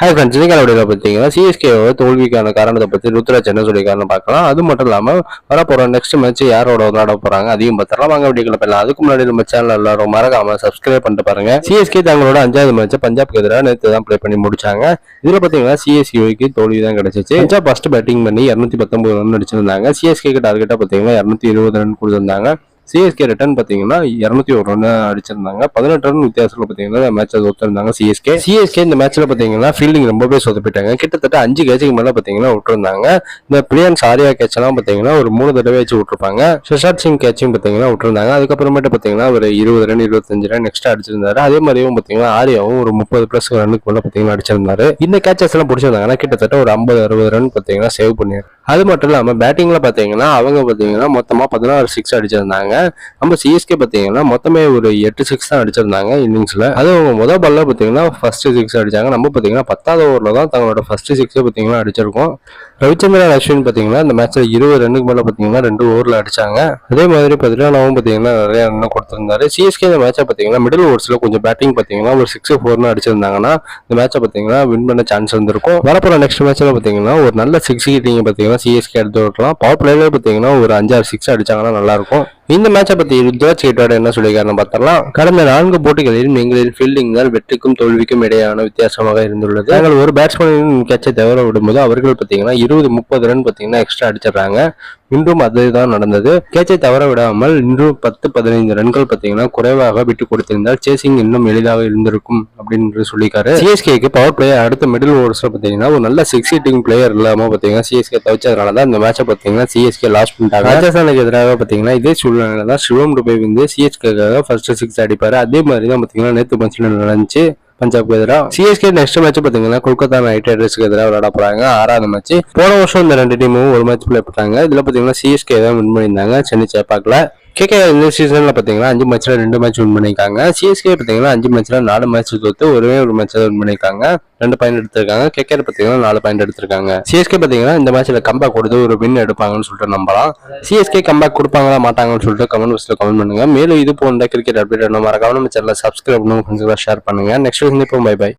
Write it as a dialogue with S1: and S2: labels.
S1: Hi friends இன்னைக்கு வீடியோவில் பார்த்தீங்கன்னா சிஎஸ்கேவோட தோல்விக்கான காரணத்தை பற்றி ருத்ராஜ் என்ன சொல்லியிருக்காருன்னு பார்க்கலாம். அது மட்டும் இல்லாமல் வரப்போகிற நெக்ஸ்ட் மேட்ச் யாரோட விளையாட போகிறாங்க அதையும் பார்த்துலாம் வாங்க வீடியோக்குள்ள போயிடலாம். அதுக்கு முன்னாடி நம்ம சேனல் எல்லாரும் மறக்காம சப்ஸ்கிரைப் பண்ணிட்டு பாருங்க. சிஎஸ்கே தங்களோட அஞ்சாவது மேட்ச் பஞ்சாப்க்கு எதிராக நேற்று தான் ப்ளே பண்ணி முடிச்சாங்க. இதில் பார்த்தீங்கன்னா சிஎஸ்கேவுக்கு தோல்வி தான் கிடைச்சிச்சு. பஞ்சாப் ஃபர்ஸ்ட் பேட்டிங் பண்ணி இரநூத்தி பத்தொன்பது ரன் அடிச்சிருந்தாங்க. சிஎஸ்கேக்கு டார்கெட்டாக பார்த்தீங்கன்னா இரநூத்தி இருபது ரன் கொடுத்துருந்தாங்க. சிஎஸ்கே ரிட்டர்ன் பார்த்தீங்கன்னா இரநூத்தி ஒரு ரன் அடிச்சிருந்தாங்க. பதினெட்டு ரன் வித்தியாசத்தில் பார்த்தீங்கன்னா மேட்ச் ஒத்துருந்தாங்க சிஎஸ்கே சிஎஸ்கே இந்த மேட்ச்ல பார்த்தீங்கன்னா ஃபீல்டிங் ரொம்பவே சொதப்பிட்டாங்க. கிட்டத்தட்ட அஞ்சு கேட்சுக்கு மேலே பார்த்தீங்கன்னா விட்டுருந்தாங்க. இந்த பிரியான் ஆரியா கேட்ச் எல்லாம் பார்த்தீங்கன்னா ஒரு மூணு தடவை வச்சு விட்டுருப்பாங்க. சுஷாத் சிங் கேட்சும் பார்த்தீங்கன்னா விட்டுருந்தாங்க. அதுக்கப்புறமேட்டு பார்த்தீங்கன்னா ஒரு இருபது ரன் இருபத்தஞ்சு ரன் எக்ஸ்ட்ரா அடிச்சிருந்தாரு. அதே மாதிரியும் பார்த்தீங்கன்னா ஆரியாவும் ஒரு முப்பது பிளஸ் ரன்னுக்கு மேலே பார்த்தீங்கன்னா அடிச்சிருந்தாரு. இந்த கேச்சஸ் எல்லாம் பிடிச்சிருந்தாங்கன்னா கிட்டத்தட்ட ஒரு ஐம்பது அறுபது ரன் பார்த்தீங்கன்னா சேவ் பண்ணியிருக்காங்க அது மட்டும் இல்லாமல் பேட்டிங்கில் பார்த்தீங்கன்னா அவங்க பார்த்தீங்கன்னா மொத்தமாக பதினாறு சிக்ஸ் அடிச்சிருந்தாங்க. நம்ம சிஎஸ்கே பார்த்தீங்கன்னா மொத்தமே ஒரு எட்டு சிக்ஸ் தான் அடிச்சிருந்தாங்க இன்னிங்ஸில் அது அவங்க முதல் பாலில் பார்த்தீங்கன்னா ஃபர்ஸ்ட் சிக்ஸ் அடிச்சாங்க. நம்ம பார்த்தீங்கன்னா பத்தாவது ஓவரில் தான் தங்களோட ஃபர்ஸ்ட் சிக்ஸை பார்த்தீங்கன்னா அடிச்சிருக்கோம். ரவிச்சந்திரன் அஸ்வின் பார்த்தீங்கன்னா இந்த மேட்ச்சில் இருபது ரன்னுக்கு மேலே பார்த்தீங்கன்னா ரெண்டு ஓவரில் அடிச்சாங்க. அதே மாதிரி பதிலானாவும் பார்த்தீங்கன்னா நிறைய ரன் கொடுத்துருந்தாரு. சிஎஸ்கே இந்த மேட்சை பார்த்தீங்கன்னா மிடில் ஓவர்ஸில் கொஞ்சம் பேட்டிங் பார்த்தீங்கன்னா ஒரு சிக்ஸ் ஃபோர்னு அடிச்சிருந்தாங்கன்னா இந்த மேட்சை பார்த்தீங்கன்னா வின் பண்ண சான்ஸ் இருந்திருக்கும் வரப்போகிற நெக்ஸ்ட் மேட்ச்சில் பார்த்தீங்கன்னா ஒரு நல்ல சிக்ஸ் கிட்டிங்க பார்த்தீங்கன்னா சிஎஸ்கே எடுத்து வைக்கலாம் பவர் பிளேல பார்த்தீங்கன்னா ஒரு அஞ்சாறு சிக்ஸ் அடிச்சாங்கன்னா நல்லா இருக்கும் இந்த மேட்சை பத்தி ருத்ராஜ் கேட்டோட என்ன சொல்லியிருக்காருன்னு பார்த்தரலாம் கடந்த நான்கு போட்டிகளில் எங்களின் ஃபீல்டிங் தான் வெற்றிக்கும் தோல்விக்கும் இடையான வித்தியாசமாக இருந்துள்ளது. நாங்கள் ஒரு பேட்ஸ்மேனின் கேட்சை தவிர விடும்போது அவர்கள் பார்த்தீங்கன்னா இருபது முப்பது ரன் பார்த்தீங்கன்னா எக்ஸ்ட்ரா அடிச்சிடுறாங்க. இன்றும் அதுதான் நடந்தது. கேட்சை தவற விடாமல் இன்றும் பத்து பதினைந்து ரன்கள் பார்த்தீங்கன்னா குறைவாக விட்டு கொடுத்திருந்தால் சேசிங் இன்னும் எளிதாக இருந்திருக்கும். அப்படின்னு சொல்லியிருக்காரு. சிஎஸ்கேக்கு பவர் பிளேயர் அடுத்த மிடில் ஓவர்ஸ்ல பார்த்தீங்கன்னா ஒரு நல்ல சிக்ஸ் ஹிட்டிங் பிளேயர் இல்லாம பார்த்தீங்கன்னா சிஎஸ்கே தவிச்சதுனால தான் இந்த மேட்சை பார்த்தீங்கன்னா சிஎஸ்கே லாஸ் பண்ணிட்டாங்க. ராஜஸ்தானுக்கு எதிராக பார்த்தீங்கன்னா இதே சூழ்நிலை தான் சிவம் டுபே வந்து சிஎஸ்கேக்காக ஃபர்ஸ்ட் சிக்ஸ் அடிப்பாரு. அதே மாதிரி தான் பார்த்தீங்கன்னா நேற்று மேட்ச்ல நடந்துச்சு. பஞ்சாப்க்கு எதிராக. சிஎஸ்கே நெக்ஸ்ட் மேட்ச் பார்த்தீங்கன்னா கொல்கத்தா நைட் ரைடர்ஸ்க்கு எதிராக விளையாட போறாங்க. ஆறாவது மேட்ச் போன வருஷம் இந்த ரெண்டு டீமும் ஒரு மேட்ச் ப்ளே பண்ணாங்க இதுல பார்த்தீங்கன்னா சிஎஸ்கே தான் வின் பண்ணியிருந்தாங்க. சென்னை சேப்பாக்கில். கேகே இந்த சீசன்ல பாத்தீங்கன்னா அஞ்சு மேட்ச்ல ரெண்டு மேட்ச் வின் பண்ணிருக்காங்க சிஎஸ்கே பாத்தீங்கன்னா அஞ்சு மேட்ச்ல நாலு மேட்ச் தோத்து ஒரே ஒரு மேட்ச் வின் பண்ணிருக்காங்க ரெண்டு பாயிண்ட் எடுத்திருக்காங்க. கேகே பாத்தீங்கன்னா நாலு பாயிண்ட் எடுத்திருக்காங்க. சிஎஸ்கே பாத்தீங்கன்னா இந்த மேட்ச்ல கம்பேக் கொடுத்து ஒரு வின் எடுப்பாங்கன்னு சொல்லிட்டு நம்பலாம். சிஎஸ்கே கம்பேக் கொடுப்பாங்களா மாட்டாங்கன்னு சொல்லிட்டு கமெண்ட் பாக்ஸ்ல கமெண்ட் பண்ணுங்க. மேலும் இது போன்ற கிரிக்கெட் அப்டேட் மறக்காம நம்ம சேனலை சப்ஸ்கிரைப் பண்ணுங்க ஷேர் பண்ணுங்க. நெக்ஸ்ட் வந்து பை பை